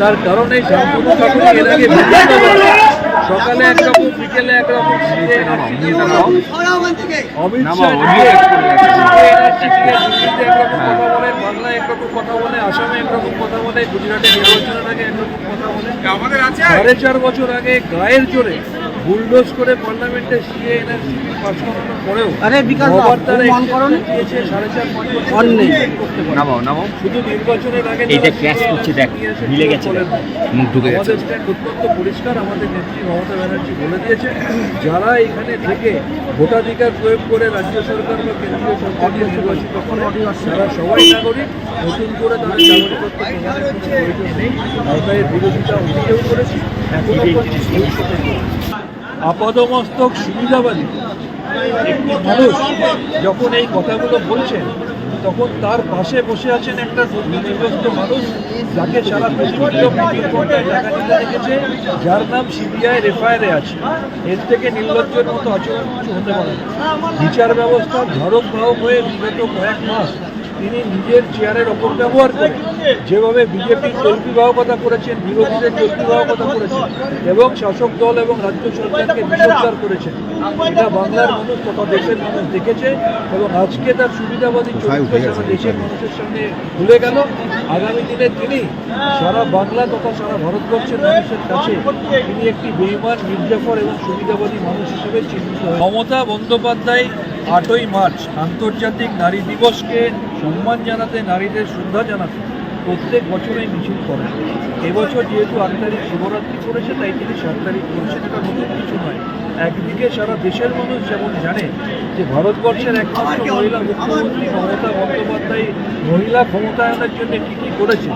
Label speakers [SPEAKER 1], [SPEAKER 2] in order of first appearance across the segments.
[SPEAKER 1] তার কারণে শান্তনু ঠাকুর এর আগে সকালে একরকম বিকেলে একরকম অমিত বাংলায় একরকম কথা বলে আসামে একরকম কথা বলে গুজরাটে নির্বাচনের আগে একরকম কথা বলে। সাড়ে চার বছর আগে গায়ের জোরে বুলডোজ করে পার্লামেন্টে সিএ এনআরসি পাস করানোর পরেও
[SPEAKER 2] আরে বিকাশ মন করো নি?
[SPEAKER 1] exception দিয়েছে সাড়ে চার পাঁচ বছর
[SPEAKER 2] অন নেই।
[SPEAKER 3] নামাও নামাও
[SPEAKER 1] শুধু নির্বাচনের আগে
[SPEAKER 3] এইটা
[SPEAKER 1] যারা
[SPEAKER 3] ক্র্যাশ করছে দেখ, মিলে গেছে। মুখ ঢুকে গেছে।
[SPEAKER 1] অত্যন্ত পরিষ্কার আমাদের নেত্রী মমতা ব্যানার্জি বলে দিয়েছে যারা এখানে থেকে ভোটাধিকার প্রয়োগ করে রাজ্য সরকার বা কেন্দ্রীয় সরকারকে নির্বাচিত করে তারা সবাই নাগরিক নতুন করে তাদের নাগরিকত্ব প্রদানের কোনো প্রয়োজন নেই এর বিরোধিতা অতীতেও করেছি এখনও করব। আপাদমস্তক সুবিধাবাদী। একটি মানুষ যখন এই কথাগুলো বলছেন, তখন তার পাশে বসে আছেন একটা দুর্নীতিগ্রস্ত মানুষ যাকে সারা পশ্চিমবঙ্গ দেখেছে, যার নাম সিবিআই রেফায়ারে আছে। এর থেকে নির্লজ্জের মতো আচরণ কিছু হতে পারে বিচার ব্যবস্থা ধারক হয়ে বিগত কয়েক মাস তিনি নিজের চেয়ারের অপব্যবহার করে যেভাবে বিজেপির কথা করেছেন বিরোধীদের কথা করেছেন এবং শাসক দল এবং রাজ্য সরকারকে বিসর্দার করেছেন। এটা বাংলার মানুষ তথা দেশের মানুষ দেখেছে এবং আজকে তার সুবিধাবাদী চরিত্র দেশের মানুষের সামনে ভুলে গেল। আগামী দিনে তিনি সারা বাংলা তথা সারা ভারতবর্ষের মানুষের কাছে তিনি একটি বেইমান মির্জাফর এবং সুবিধাবাদী মানুষ হিসেবে চিহ্নিত। মমতা বন্দ্যোপাধ্যায় আটই মার্চ আন্তর্জাতিক নারী দিবসকে সম্মান জানাতে, নারীদের শ্রদ্ধা জানাতে প্রত্যেক বছরই মিছিল করেন এবছর যেহেতু আট তারিখ শিবরাত্রি পড়েছে তাই তিনি সাত তারিখ করেছেন এটা নতুন কিছু নয়। একদিকে সারা দেশের মানুষ যেমন জানে যে ভারতবর্ষের একমাত্র মহিলা মুখ্যমন্ত্রী মমতা বন্দ্যোপাধ্যায় মহিলা ক্ষমতায়নের জন্য কী কী করেছে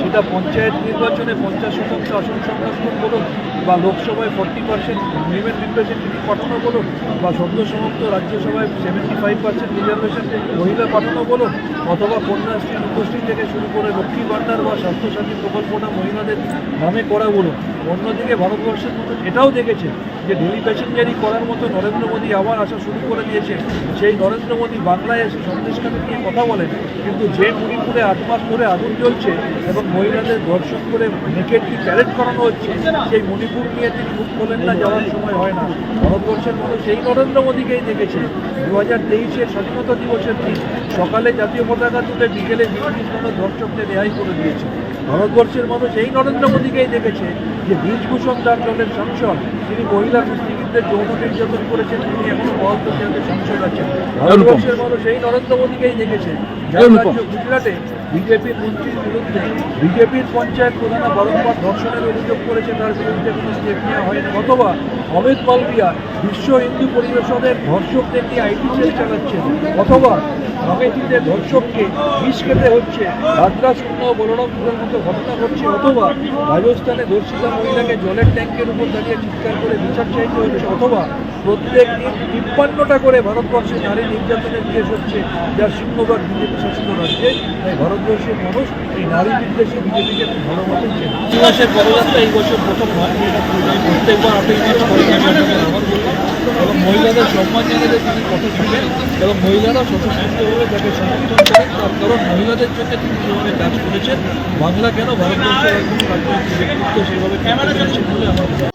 [SPEAKER 1] সেটা পঞ্চায়েত নির্বাচনে পঞ্চাশ শতাংশ আসন সংরক্ষণ বলুন বা লোকসভায় ফর্টি পার্সেন্ট উইমেন রিপ্রেজেন্টেটিভ পাঠানো বলুন বা সদ্য সমাপ্ত রাজ্যসভায় সেভেন্টি ফাইভ পার্সেন্ট রিজার্ভেশন মহিলা পাঠানো বলুন অথবা কন্যাশ্রী রূপশ্রী থেকে শুরু করে ভাণ্ডার বা স্বাস্থ্যসাথী প্রকল্পটা মহিলাদের নামে করা বলুন অন্যদিকে ভারতবর্ষের মতো এটাও দেখেছে যে ডেলি প্যাসেঞ্জারি করার মতো নরেন্দ্র মোদী আবার আসা শুরু করে দিয়েছে। সেই নরেন্দ্র মোদী বাংলায় এসে সন্দেশখানে নিয়ে কথা বলেন। কিন্তু যে মণিপুরে আট মাস ধরে আগুন জ্বলছে এবং মহিলাদের ধর্ষণ করে নেকেটলি প্যারেড করানো হচ্ছে, সেই মণিপুর নিয়ে তিনি মুখ খোলেন না, যাওয়ার সময় হয় না। ভারতবর্ষের মানুষ এই নরেন্দ্র মোদীকেই দেখেছে। দু হাজার তেইশের স্বাধীনতা দিবসের দিন সকালে জাতীয় পতাকা তুলে বিকেলে বিরোধী কোনো ধর্ষকদের রেহাই করে দিয়েছে। ভারতবর্ষের মানুষ এই নরেন্দ্র মোদীকেই দেখেছে যে বীজভূষণ তার দলের সাংসদ। তিনি মহিলা কুস্তিগীরদের যৌন নির্যাতন করেছেন তিনি এখনও মহাত্ম চেয়ারের সাংসদ আছেন ভারতবর্ষের মানুষ এই নরেন্দ্র মোদীকেই দেখেছে। যার রাজ্য গুজরাটে বিজেপির মন্ত্রীর বিরুদ্ধে বিজেপির পঞ্চায়েত প্রধানা বারংবার ধর্ষণের অভিযোগ করেছে তার বিরুদ্ধে কোনো স্টেপ নেওয়া হয়নি। অথবা অমিত মালবিয়া বিশ্ব হিন্দু পরিবেশনের ধর্ষকদের নিয়ে আইটি সেল চালাচ্ছেন অথবা আমেথিতে ধর্ষককে বিষ খেতে হচ্ছে আদ্রা শূন্য বলরামপুরের মতো ঘটনা ঘটছে, অথবা রাজস্থানে ধর্ষিতা মহিলাকে জলের ট্যাঙ্কের উপর দাঁড়িয়ে চিৎকার করে বিচার চাইতে হচ্ছে, অথবা প্রত্যেক দিন তিপ্পান্নটা করে ভারতবর্ষে নারী নির্যাতনের কেস হচ্ছে যার সিংহভাগ বিজেপি শাসিত রাজ্যে। তাই ভারতবর্ষের মানুষ এই নারী বিদ্বেষী বিজেপিকে ভালো মতন চেনে এই বছর প্রথম নয় প্রত্যেকবার আটই এবং মহিলাদের সম্মান জানাতে তিনি কথা থাকেন এবং মহিলারা স্বতঃস্ফূর্তভাবে তাকে সমর্থন করেন, তার কারণ মহিলাদের জন্য তিনি যেভাবে কাজ করেছেন, বাংলা কেন ভারতবর্ষের কোনো রাজনৈতিক ব্যক্তিত্ব সেভাবে ক্যামেরা করেছেন বলে আমার মনে হয়।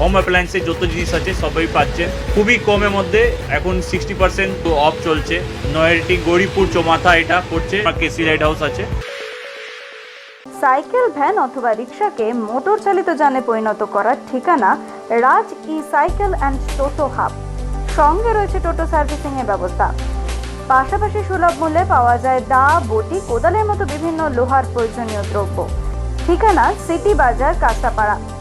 [SPEAKER 4] হোম অ্যাপ্লায়েন্সের যত জিনিস আছে, সবই পাচ্ছেন খুবই কমের মধ্যে এখন সিক্সটি পার্সেন্ট অফ চলছে। নয়ারটি গৌরীপুর চৌমাথা এটা পড়ছে কেসি লাইট হাউস আছে।
[SPEAKER 5] সাইকেল, ভ্যান অথবা রিক্সাকে মোটর চালিত যানে পরিণত করার ঠিকানা Raj E cycle and toto hub. সঙ্গে রয়েছে টোটো সার্ভিসিং এর ব্যবস্থা। পাশাপাশি সুলভ মূল্যে পাওয়া যায় দা বটি, কোদালের মতো বিভিন্ন লোহার প্রয়োজনীয় দ্রব্য। ঠিকানা সিটি বাজার, কাঁচাপাড়া।